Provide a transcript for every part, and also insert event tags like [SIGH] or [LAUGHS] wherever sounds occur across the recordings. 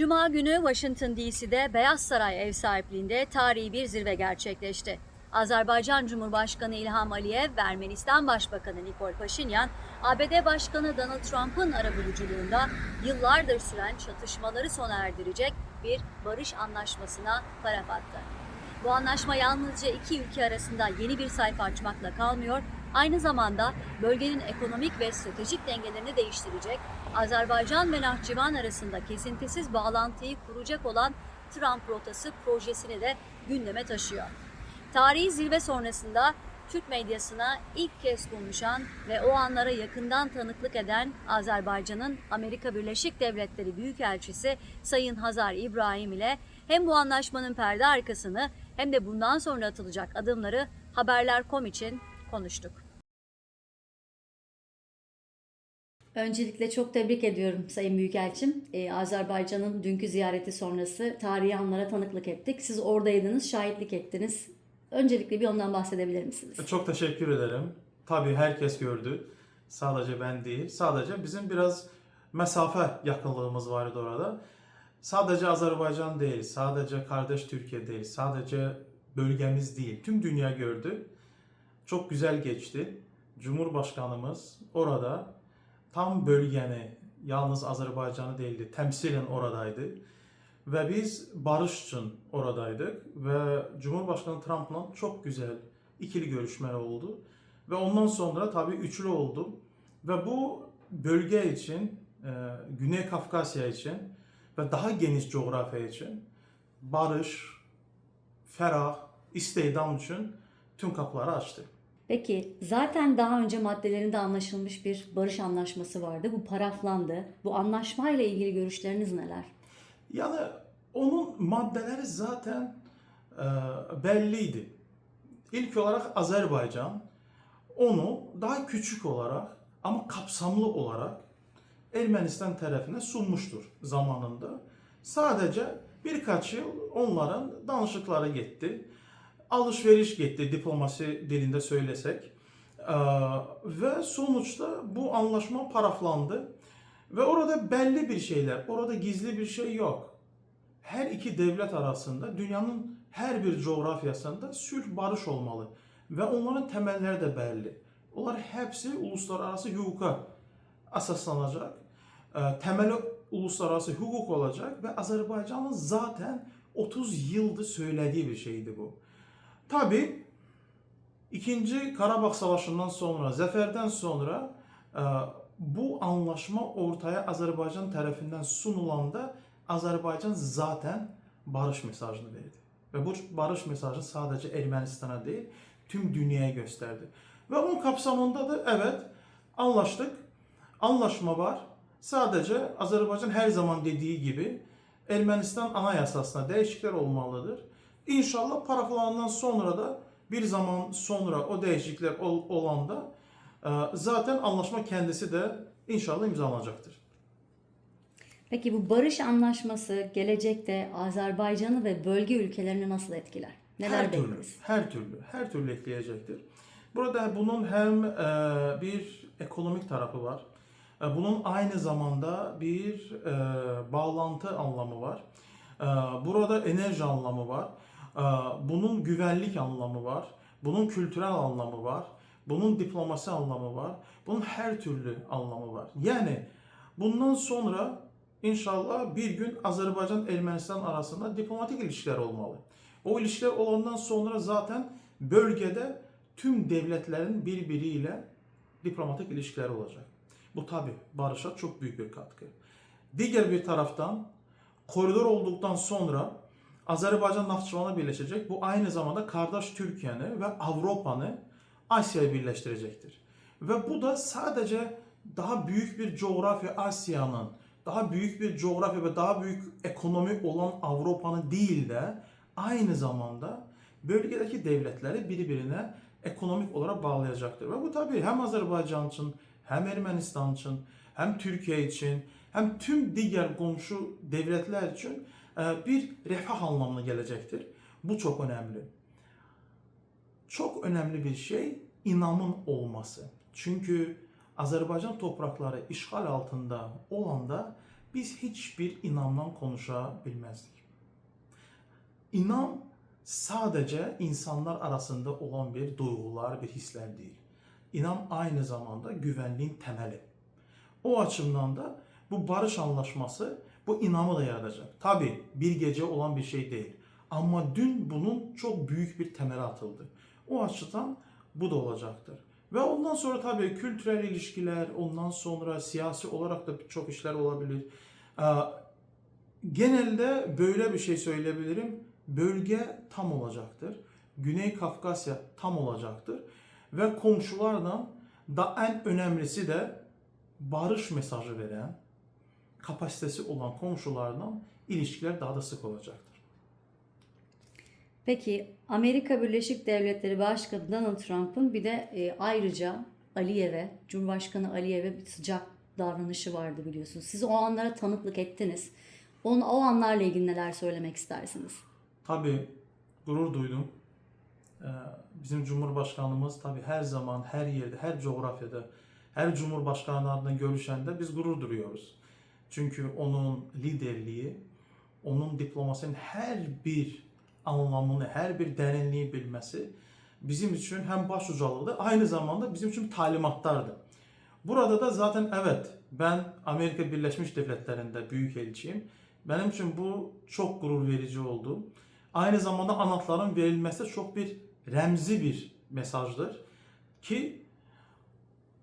Cuma günü Washington DC'de Beyaz Saray ev sahipliğinde tarihi bir zirve gerçekleşti. Azerbaycan Cumhurbaşkanı İlham Aliyev ve Ermenistan Başbakanı Nikol Paşinyan, ABD Başkanı Donald Trump'ın arabuluculuğunda yıllardır süren çatışmaları sona erdirecek bir barış anlaşmasına taraf attı. Bu anlaşma yalnızca iki ülke arasında yeni bir sayfa açmakla kalmıyor, aynı zamanda bölgenin ekonomik ve stratejik dengelerini değiştirecek, Azerbaycan ve Nahçıvan arasında kesintisiz bağlantıyı kuracak olan Trump rotası projesini de gündeme taşıyor. Tarihi zirve sonrasında Türk medyasına ilk kez konuşan ve o anlara yakından tanıklık eden Azerbaycan'ın Amerika Birleşik Devletleri Büyükelçisi Sayın Hazar İbrahim ile hem bu anlaşmanın perde arkasını hem de bundan sonra atılacak adımları Haberler.com için konuştuk. Öncelikle çok tebrik ediyorum Sayın Büyükelçim. Ee, Azerbaycan'ın dünkü ziyareti sonrası tarihi anlara tanıklık ettik. Siz oradaydınız, şahitlik ettiniz. Öncelikle bir ondan bahsedebilir misiniz? Çok teşekkür ederim. Tabii herkes gördü. Sadece ben değil. Sadece bizim biraz mesafe yakınlığımız vardı orada. Sadece Azerbaycan değil, sadece kardeş Türkiye değil, sadece bölgemiz değil. Tüm dünya gördü. Çok güzel geçti. Cumhurbaşkanımız orada tam bölgeni, yalnız Azerbaycan'ı değildi, temsilen oradaydı. Ve biz barış için oradaydık ve Cumhurbaşkanı Trump'la çok güzel ikili görüşmeler oldu. Ve ondan sonra tabii üçlü oldu. Ve bu bölge için, e, Güney Kafkasya için ve daha geniş coğrafya için barış, ferah, istihdam için tüm kapıları açtı. Peki zaten daha önce maddelerinde anlaşılmış bir barış anlaşması vardı. Bu paraflandı. Bu anlaşmayla ilgili görüşleriniz neler? Yani onun maddeleri zaten e, belliydi. İlk olarak Azerbaycan onu daha küçük olarak ama kapsamlı olarak Ermenistan tarafına sunmuştur zamanında. Sadece birkaç yıl onların danışıkları gitti. Alışveriş gitti diplomasi dilinde söylesek. Ee, ve sonuçta bu anlaşma paraflandı. Ve orada belli bir şeyler, orada gizli bir şey yok. Her iki devlet arasında dünyanın her bir coğrafyasında sülh barış olmalı. Ve onların temelleri de belli. Onlar hepsi uluslararası hukuka asaslanacak. Ee, temeli uluslararası hukuk olacak ve Azerbaycan'ın zaten 30 yıldır söylediği bir şeydi bu. Tabi İkinci Karabağ Savaşı'ndan sonra, zaferden sonra e, bu anlaşma ortaya Azerbaycan tarafından sunulanda Azerbaycan zaten barış mesajını verdi. Ve bu barış mesajı sadece Ermenistan'a değil, tüm dünyaya gösterdi. Ve onun kapsamında da evet anlaştık. Anlaşma var. Sadece Azerbaycan her zaman dediği gibi Ermenistan anayasasına değişiklikler olmalıdır. İnşallah paraflanandan sonra da bir zaman sonra o değişiklikler ol, olanda e, zaten anlaşma kendisi de inşallah imzalanacaktır. Peki bu barış anlaşması gelecekte Azerbaycan'ı ve bölge ülkelerini nasıl etkiler? Neler her türlü, her türlü, her türlü etkileyecektir. Burada bunun hem e, bir ekonomik tarafı var. E, bunun aynı zamanda bir bağlantı anlamı var. Burada enerji anlamı var. E, bunun güvenlik anlamı var. Bunun kültürel anlamı var. Bunun diplomasi anlamı var. Bunun her türlü anlamı var. Yani bundan sonra inşallah bir gün Azerbaycan Ermenistan arasında diplomatik ilişkiler olmalı. O ilişkiler olandan sonra zaten bölgede tüm devletlerin birbiriyle diplomatik ilişkiler olacak. Bu tabi barışa çok büyük bir katkı. Diğer bir taraftan koridor olduktan sonra Azerbaycan Nahçıvan'a birleşecek. Bu aynı zamanda kardeş Türkiye'ni ve Avrupa'nı Asya'ya birleştirecektir. Ve bu da sadece daha büyük bir coğrafya Asya'nın, daha büyük bir coğrafya ve daha büyük ekonomi olan Avrupa'nın değil de aynı zamanda bölgedeki devletleri birbirine ekonomik olarak bağlayacaktır. Ve bu tabii hem Azerbaycan için, hem Ermenistan için, hem Türkiye için, hem tüm diğer komşu devletler için e, bir refah anlamına gelecektir. Bu çok önemli. Çok önemli bir şey inamın olması. Çünkü Azerbaycan toprakları işgal altında olanda biz hiçbir inamdan konuşa bilmezdik. İnam sadece insanlar arasında olan bir duygular, bir hisler değil. İnam aynı zamanda güvenliğin temeli. O açımdan da bu barış anlaşması bu inamı da yaratacak. Tabi bir gece olan bir şey değil. Ama dün bunun çok büyük bir temeli atıldı. O açıdan bu da olacaktır. Ve ondan sonra tabii kültürel ilişkiler, ondan sonra siyasi olarak da çok işler olabilir. Ee, Genelde böyle bir şey söyleyebilirim. Bölge tam olacaktır. Güney Kafkasya tam olacaktır. Ve komşulardan da en önemlisi de barış mesajı veren, kapasitesi olan komşulardan ilişkiler daha da sık olacaktır. Peki Amerika Birleşik Devletleri Başkanı Donald Trump'ın bir de e, ayrıca Aliyev'e, Cumhurbaşkanı Aliyev'e bir sıcak davranışı vardı biliyorsunuz. Siz o anlara tanıklık ettiniz. Onun, o anlarla ilgili neler söylemek istersiniz? Tabii gurur duydum. Ee, Bizim Cumhurbaşkanımız tabii her zaman, her yerde, her coğrafyada, her Cumhurbaşkanlarla görüşende biz gurur duyuyoruz. Çünkü onun liderliği, onun diplomasinin her bir anlamını, her bir derinliği bilmesi bizim için hem başucalığıdır, aynı zamanda bizim için talimatlardı. Burada da zaten evet ben Amerika Birleşmiş Devletleri'nde büyük elçiyim. Benim için bu çok gurur verici oldu. Aynı zamanda anahtarın verilmesi çok bir remzi bir mesajdır ki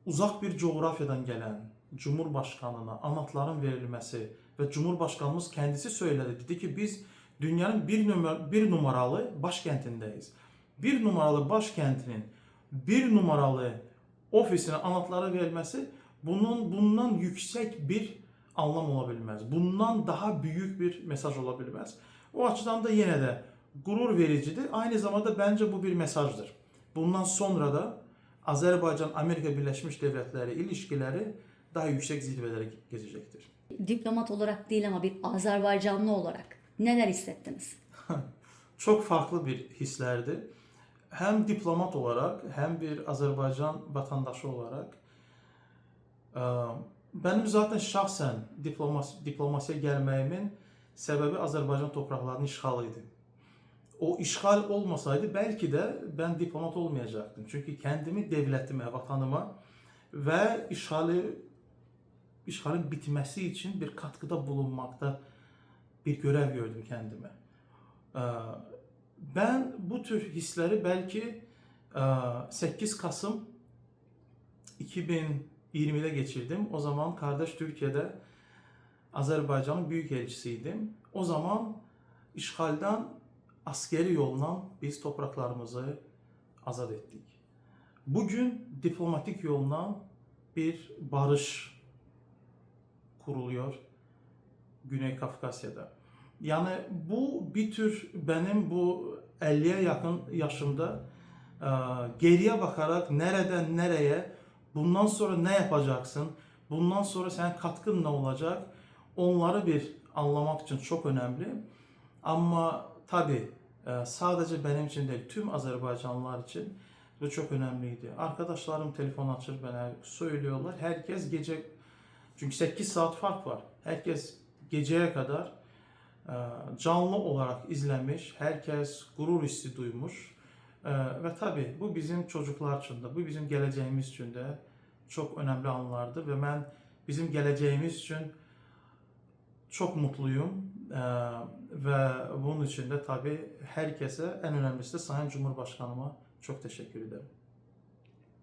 uzak bir coğrafyadan gelen Cumhurbaşkanına anahtarın verilmesi ve Cumhurbaşkanımız kendisi söyledi. Dedi ki biz dünyanın bir, numara, bir numaralı başkentindeyiz. Bir numaralı başkentinin bir numaralı ofisine anahtarı verilmesi bunun bundan yüksek bir anlam olabilmez. Bundan daha büyük bir mesaj olabilmez. O açıdan da yine de gurur vericidir. Aynı zamanda bence bu bir mesajdır. Bundan sonra da Azerbaycan-Amerika Birleşmiş Devletleri ilişkileri daha yüksek zirvelere gezecektir. Diplomat olarak değil ama bir Azerbaycanlı olarak neler hissettiniz? [LAUGHS] Çok farklı bir hislerdi. Hem diplomat olarak hem bir Azerbaycan vatandaşı olarak benim zaten şahsen diplomas diplomasiye gelmeyimin sebebi Azerbaycan topraklarının işgalıydı. O işgal olmasaydı belki de ben diplomat olmayacaktım. Çünkü kendimi devletime, vatanıma ve işgali işgalin bitmesi için bir katkıda bulunmakta bir görev gördüm kendime. Ben bu tür hisleri belki e, 8 Kasım 2020'de geçirdim. O zaman kardeş Türkiye'de Azerbaycan'ın büyük elçisiydim. O zaman işgalden askeri yolla biz topraklarımızı azat ettik. Bugün diplomatik yolla bir barış kuruluyor Güney Kafkasya'da. Yani bu bir tür benim bu 50'ye yakın yaşımda e, geriye bakarak nereden nereye bundan sonra ne yapacaksın, bundan sonra sen katkın ne olacak onları bir anlamak için çok önemli. Ama tabi sadece benim için değil tüm Azerbaycanlılar için bu çok önemliydi. Arkadaşlarım telefon açır bana söylüyorlar. Herkes gece çünkü 8 saat fark var. Herkes geceye kadar e, canlı olarak izlemiş. Herkes gurur hissi duymuş. E, Ve tabii bu bizim çocuklar için de, bu bizim geleceğimiz için de çok önemli anlardı ve ben bizim geleceğimiz için çok mutluyum Ee, ve bunun için de tabii herkese en önemlisi de Sayın Cumhurbaşkanıma çok teşekkür ederim.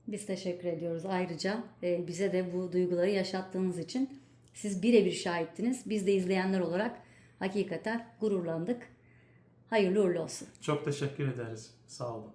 Biz teşekkür ediyoruz ayrıca e, bize de bu duyguları yaşattığınız için. Siz birebir şahittiniz. Biz de izleyenler olarak hakikaten gururlandık. Hayırlı uğurlu olsun. Çok teşekkür ederiz. Sağ olun.